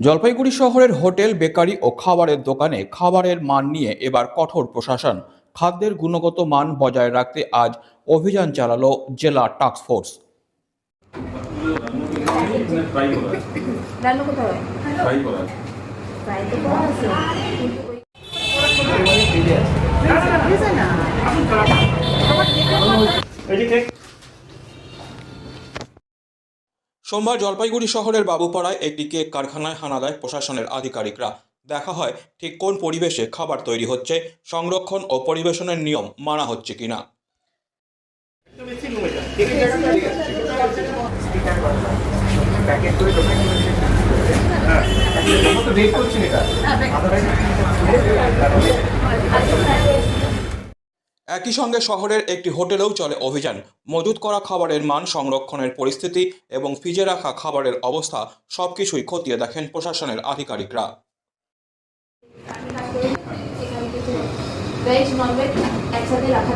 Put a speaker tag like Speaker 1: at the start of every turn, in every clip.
Speaker 1: জলপাইগুড়ি শহরের hotel, bakery ও খাবারের দোকানে খাবারের মান নিয়ে এবার কঠোর প্রশাসন। খাদ্যের গুণগত মান বজায় রাখতে আজ অভিযান চালালো জেলা টাস্ক ফোর্স। সোমবার জলপাইগুড়ি শহরের বাবুপাড়ায় একটি কেক কারখানায় হানা দেয় প্রশাসনের আধিকারিকরা। দেখা হয় ঠিক কোন পরিবেশে খাবার তৈরি হচ্ছে, সংরক্ষণ ও পরিবেশনের নিয়ম মানা হচ্ছে কিনা। একই সঙ্গে শহরের একটি হোটেলেও চলে অভিযান। মজুত করা খাবারের মান, সংরক্ষণের পরিস্থিতি এবং ফ্রিজে রাখা খাবারের অবস্থা সবকিছুই খতিয়ে দেখেন প্রশাসনের আধিকারিকরা।
Speaker 2: একসাথে রাখা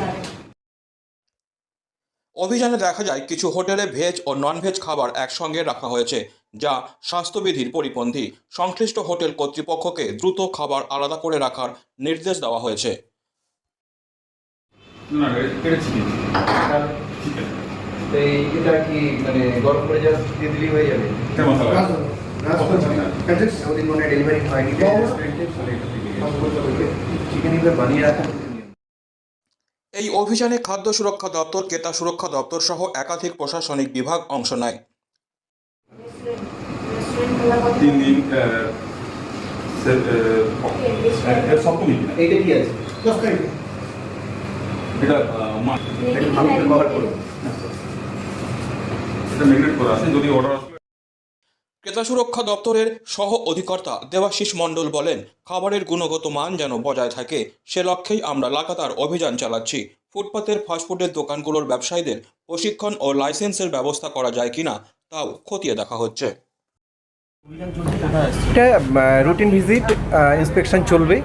Speaker 2: যাবে।
Speaker 1: অভিযানে দেখা যায় কিছু হোটেলে ভেজ ও নন ভেজ খাবার একসঙ্গে রাখা হয়েছে যা স্বাস্থ্যবিধির পরিপন্থী। সংশ্লিষ্ট হোটেল কর্তৃপক্ষকে দ্রুত খাবার আলাদা করে রাখার নির্দেশ দেওয়া হয়েছে।
Speaker 3: এটা
Speaker 4: কি মানে গরম করে জাস্ট দিয়ে দিলেই হয়ে যাবে?
Speaker 3: এটা মশলা
Speaker 4: ওদিন ডেলিভারি হয়নি। চিকেন এগুলো বানিয়ে রাখা।
Speaker 1: এই অভিযানে খাদ্য সুরক্ষা দপ্তর ক্রেতা সুরক্ষা দপ্তর সহ একাধিক প্রশাসনিক বিভাগ অংশ নেয়।
Speaker 2: কত
Speaker 3: তিন দিন এটা মাছ
Speaker 4: ভালো করে কভার করুন
Speaker 3: এটা ম্যাগনেট করা আছে যদি অর্ডার
Speaker 1: ক্রেতা সুরক্ষা দপ্তরের সহ অধিকর্তা দেবাশিস মণ্ডল বলেন, খাবারের গুণগত মান যেন বজায় থাকে, সে লক্ষ্যেই আমরা লাগাতার অভিযান চালাচ্ছি। ফুটপাতের ফাস্টফুডের দোকানগুলোর ব্যবসায়ীদের প্রশিক্ষণ ও লাইসেন্সের ব্যবস্থা করা যায় কিনা, তাও খতিয়ে দেখা হচ্ছে।
Speaker 5: এটা রুটিন ভিজিট ইন্সপেকশন চলবে।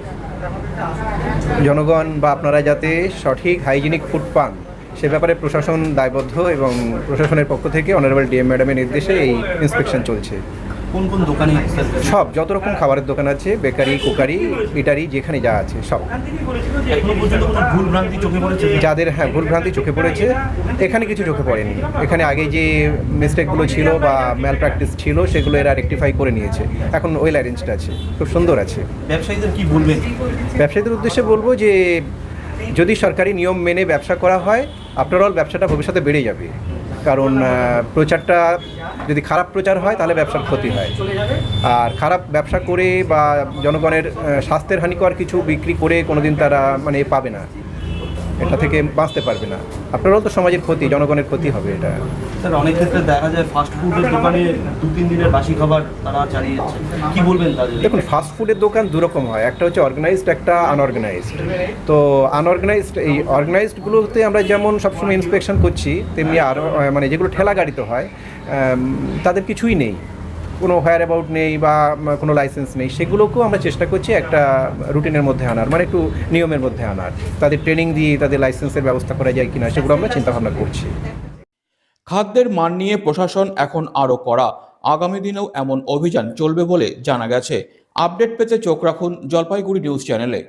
Speaker 5: জনগণ বা আপনারা যাতে সঠিক হাইজিনিক ফুড পান। সে ব্যাপারে প্রশাসন দায়বদ্ধ এবং প্রশাসনের পক্ষ থেকে অনারেবল ডিএম ম্যাডামের নির্দেশে এই ইন্সপেকশন চলছে।
Speaker 6: কোন কোন দোকানে
Speaker 5: সব যত রকম খাবারের দোকান আছে বেকারি কুকারি ইটারি যেখানে যা আছে সব।
Speaker 6: চোখে পড়েছে?
Speaker 5: যাদের হ্যাঁ ভুলভ্রান্তি চোখে পড়েছে এখানে কিছু চোখে পড়েনি। এখানে আগে যে মিস্টেকগুলো ছিল বা ম্যাল প্র্যাকটিস ছিল সেগুলো এরা রেকটিফাই করে নিয়েছে। এখন ওয়েল অ্যারেঞ্জড আছে খুব সুন্দর আছে।
Speaker 6: ব্যবসায়ীদের কি বলবেন?
Speaker 5: ব্যবসায়ীদের উদ্দেশ্যে বলব যে যদি সরকারি নিয়ম মেনে ব্যবসা করা হয় আফটার অল ব্যবসাটা ভবিষ্যতে বেড়ে যাবে। কারণ প্রচারটা যদি খারাপ প্রচার হয়, তাহলে ব্যবসার ক্ষতি হয়। আর খারাপ ব্যবসা করে বা জনগণের স্বাস্থ্যের হানিকর কিছু বিক্রি করে কোনোদিন তারা মানে পাবে না। এটা থেকে বাঁচতে পারবে না। অল তো সমাজের ক্ষতি জনগণের ক্ষতি হবে এটা।
Speaker 6: স্যার অনেক ক্ষেত্রে দেখা যায় ফাস্ট ফুডের দোকানে দু তিন দিনের বাসি খাবার তারা চালিয়ে যাচ্ছে। কি বলবেন তাদের?
Speaker 5: দেখুন ফাস্ট ফুডের দোকান দুরকম হয়। একটা হচ্ছে অর্গানাইজড একটা আনঅর্গানাইজড তো আনঅর্গানাইজড এই অর্গানাইজডগুলোতে আমরা যেমন সবসময় ইন্সপেকশন করছি তেমনি আরও মানে যেগুলো ঠেলা গাড়িতে হয় তাদের কিছুই নেই। কোনো হোয়ার অ্যাবাউট নেই বা কোনো লাইসেন্স নেই, সেগুলোকেও আমরা চেষ্টা করছি একটা রুটিনের মধ্যে আনার মানে একটু নিয়মের মধ্যে আনার। তাদের ট্রেনিং দিয়ে তাদের লাইসেন্সের ব্যবস্থা করা যায় কিনা সেগুলো আমরা চিন্তাভাবনা করছি।
Speaker 1: খাদ্যের মান নিয়ে প্রশাসন এখন আরও করা আগামী দিনেও এমন অভিযান চলবে বলে জানা গেছে। আপডেট পেতে চোখ রাখুন জলপাইগুড়ি নিউজ চ্যানেলে।